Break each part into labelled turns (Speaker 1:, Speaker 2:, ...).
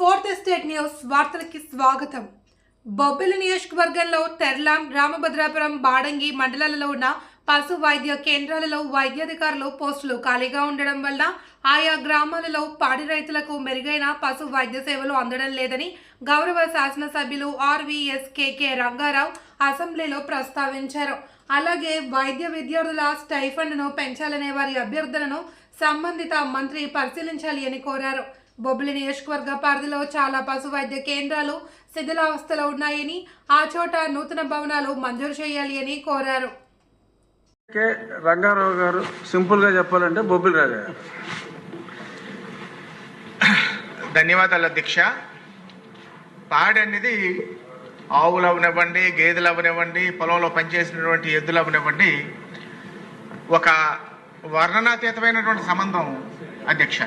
Speaker 1: Fourth estate news వార్తలకి స్వాగతం. బొబ్బిలి నియోజకవర్గంలో తెర్లాం రామభద్రాపురం బాడంగి మండలాలలో ఉన్న పశు వైద్య కేంద్రాలలో వైద్యాధికారులు పోస్టులు ఖాళీగా ఉండడం వల్ల ఆయా గ్రామాలలో పాడి రైతులకు మెరుగైన పశు వైద్య సేవలు అందడం లేదని గౌరవ శాసనసభ్యులు ఆర్వీఎస్కేకే రంగారావు అసెంబ్లీలో ప్రస్తావించారు. అలాగే వైద్య విద్యార్థుల స్టైఫండ్ను పెంచాలనే వారి అభ్యర్థనను సంబంధిత మంత్రి పరిశీలించాలి అని కోరారు. బొబ్బిలి నియోజకవర్గ పరిధిలో చాలా పశు వైద్య కేంద్రాలు శిథిలావస్థలో ఉన్నాయని ఆ చోట నూతన భవనాలు మంజూరు చేయాలి అని కోరారు.
Speaker 2: కె రంగారావు గారు సింపుల్గా చెప్పాలంటే బొబ్బిలి రాజా. గారు
Speaker 3: ధన్యవాదాలు అధ్యక్ష. పాడి అనేది ఆవులు అవనివ్వండి గేదెలు అవనివ్వండి పొలంలో పనిచేసినటువంటి ఎద్దులు అవనివ్వండి ఒక వర్ణనాతీతమైనటువంటి సంబంధం అధ్యక్ష.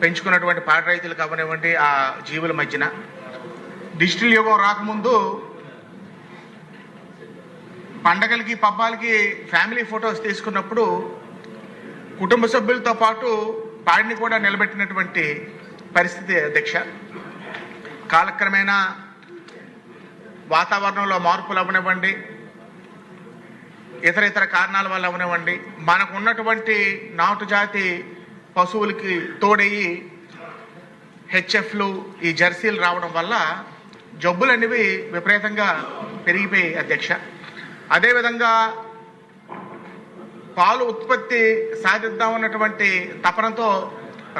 Speaker 3: పెంచుకున్నటువంటి పాడి రైతులకు అవనివ్వండి ఆ జీవుల మధ్యన. డిజిటల్ యుగం రాకముందు పండగలకి పబ్బాలకి ఫ్యామిలీ ఫొటోస్ తీసుకున్నప్పుడు కుటుంబ సభ్యులతో పాటు పాడిని కూడా నిలబెట్టినటువంటి పరిస్థితి అధ్యక్ష కాలక్రమేణా వాతావరణంలో మార్పులు అవనివ్వండి ఇతర ఇతర కారణాల వల్ల అవనివ్వండి మనకు ఉన్నటువంటి నాటు జాతి పశువులకి తోడయ్యి హెచ్ఎఫ్లు ఈ జెర్సీలు రావడం వల్ల జబ్బులు అనేవి విపరీతంగా పెరిగిపోయాయి అధ్యక్ష. అదేవిధంగా పాలు ఉత్పత్తి సాధిద్దామన్నటువంటి తపనతో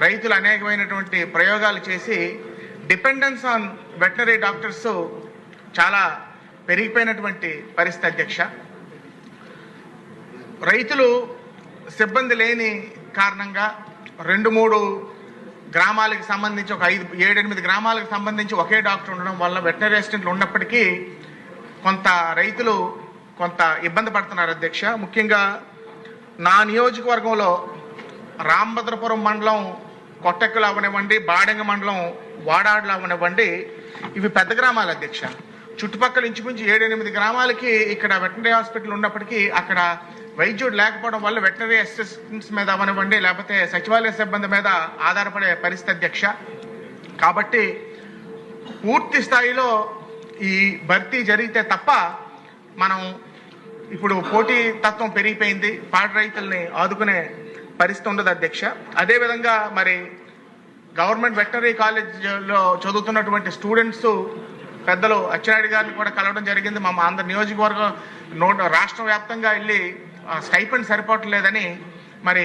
Speaker 3: రైతులు అనేకమైనటువంటి ప్రయోగాలు చేసి డిపెండెన్స్ ఆన్ వెటనరీ డాక్టర్స్ చాలా పెరిగిపోయినటువంటి పరిస్థితి అధ్యక్ష. రైతులు సిబ్బంది లేని కారణంగా రెండు మూడు గ్రామాలకు సంబంధించి ఒక ఐదు ఏడెనిమిది గ్రామాలకు సంబంధించి ఒకే డాక్టర్ ఉండడం వల్ల వెటనరీ అసిస్టెంట్లు ఉన్నప్పటికీ కొంత రైతులు కొంత ఇబ్బంది పడుతున్నారు అధ్యక్ష. ముఖ్యంగా నా నియోజకవర్గంలో రామభద్రపురం మండలం కొట్టెక్కులు అవనివ్వండి బాడెంగ మండలం వాడాడులు అవనివ్వండి ఇవి పెద్ద గ్రామాలు అధ్యక్ష. చుట్టుపక్కల ఇంచుమించు ఏడెనిమిది గ్రామాలకి ఇక్కడ వెటనరీ హాస్పిటల్ ఉన్నప్పటికీ అక్కడ వైద్యుడు లేకపోవడం వల్ల వెటనరీ అసిస్టెంట్స్ మీద అవనివ్వండి లేకపోతే సచివాలయ సిబ్బంది మీద ఆధారపడే పరిస్థితి అధ్యక్ష. కాబట్టి పూర్తి స్థాయిలో ఈ భర్తీ జరిగితే తప్ప మనం ఇప్పుడు పోటీ తత్వం పెరిగిపోయింది పాడి రైతుల్ని ఆదుకునే పరిస్థితి ఉండదు అధ్యక్ష. అదేవిధంగా మరి గవర్నమెంట్ వెటనరీ కాలేజీలో చదువుతున్నటువంటి స్టూడెంట్స్ పెద్దలు అచ్చినాయుడు గారిని కూడా కలవడం జరిగింది. మా ఆంధ్ర నియోజకవర్గం నోట్ రాష్ట్ర వ్యాప్తంగా వెళ్ళి స్టైపెండ్ సరిపోవట్లేదని మరి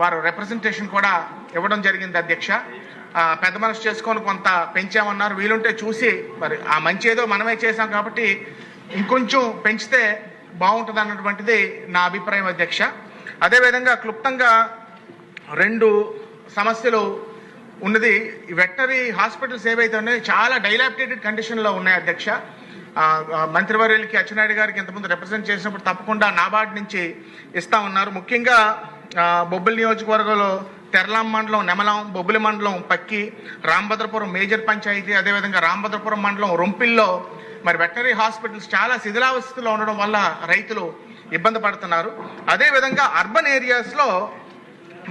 Speaker 3: వారు రిప్రజెంటేషన్ కూడా ఇవ్వడం జరిగింది అధ్యక్ష. పెద్ద మనసు చేసుకొని కొంత పెంచామన్నారు. వీలుంటే చూసి మరి ఆ మంచి ఏదో మనమే చేశాం కాబట్టి ఇంకొంచెం పెంచితే బాగుంటుంది అన్నటువంటిది నా అభిప్రాయం అధ్యక్ష. అదేవిధంగా క్లుప్తంగా రెండు సమస్యలు ఉన్నది. వెటనరీ హాస్పిటల్స్ ఏవైతే ఉన్నాయో చాలా డైలాప్టేటెడ్ కండిషన్లో ఉన్నాయి అధ్యక్ష. మంత్రివర్యులకి అచ్చెన్నాయుడు గారికి ఇంతకుముందు రిప్రజెంట్ చేసినప్పుడు తప్పకుండా నాబార్డ్ నుంచి ఇస్తా ఉన్నారు. ముఖ్యంగా బొబ్బిలి నియోజకవర్గంలో తెరలాం మండలం నెమలం బొబ్బిలి మండలం పక్కి రామభద్రపురం మేజర్ పంచాయతీ అదేవిధంగా రామభద్రపురం మండలం రొంపిల్లో మరి వెటనరీ హాస్పిటల్స్ చాలా శిథిలావస్థలో ఉండడం వల్ల రైతులు ఇబ్బంది పడుతున్నారు. అదేవిధంగా అర్బన్ ఏరియాస్లో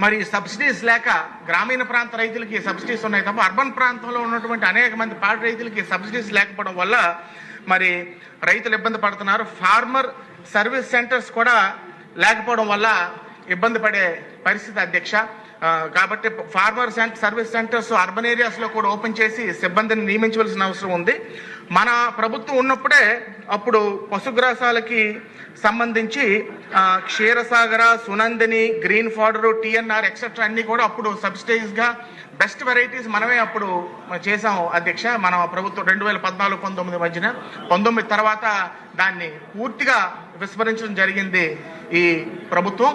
Speaker 3: మరి సబ్సిడీస్ లేక గ్రామీణ ప్రాంత రైతులకి సబ్సిడీస్ ఉన్నాయి తప్ప అర్బన్ ప్రాంతంలో ఉన్నటువంటి అనేక మంది పాడి రైతులకి సబ్సిడీస్ లేకపోవడం వల్ల మరి రైతులు ఇబ్బంది పడుతున్నారు. ఫార్మర్ సర్వీస్ సెంటర్స్ కూడా లేకపోవడం వల్ల ఇబ్బంది పడే పరిస్థితి అధ్యక్ష. కాబట్టి farmer centre service centres urban ఏరియాస్లో కూడా ఓపెన్ చేసి సిబ్బందిని నియమించవలసిన అవసరం ఉంది. మన ప్రభుత్వం ఉన్నప్పుడే అప్పుడు పశుగ్రాసాలకి సంబంధించి Ksheerasagara Sunandini green fodder TNR etcetera అన్ని కూడా అప్పుడు సబ్సిడైజ్గా బెస్ట్ వెరైటీస్ మనమే అప్పుడు చేసాము అధ్యక్ష. మన ప్రభుత్వం రెండు వేల పద్నాలుగు పంతొమ్మిది మధ్యన పంతొమ్మిది తర్వాత దాన్ని పూర్తిగా విస్మరించడం జరిగింది ఈ ప్రభుత్వం.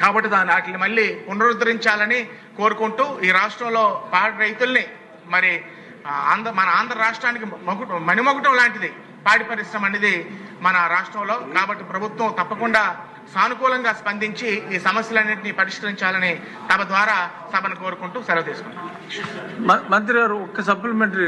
Speaker 3: కాబట్టి దాని వాటిని మళ్ళీ పునరుద్ధరించాలని కోరుకుంటూ ఈ రాష్ట్రంలో పాడి రైతుల్ని మరి ఆంధ్ర మన ఆంధ్ర రాష్ట్రానికి మగుట మణిమగుటం లాంటిది. పాడి పరిశ్రమ అనేది మన రాష్ట్రంలో. కాబట్టి ప్రభుత్వం తప్పకుండా సానుకూలంగా స్పందించి ఈ సమస్యలన్నింటినీ పరిష్కరించాలని తమ ద్వారా సభను కోరుకుంటూ సెలవు తీసుకుంటాం
Speaker 2: మ- మంత్రి గారు ఒక్క సప్లిమెంటరీ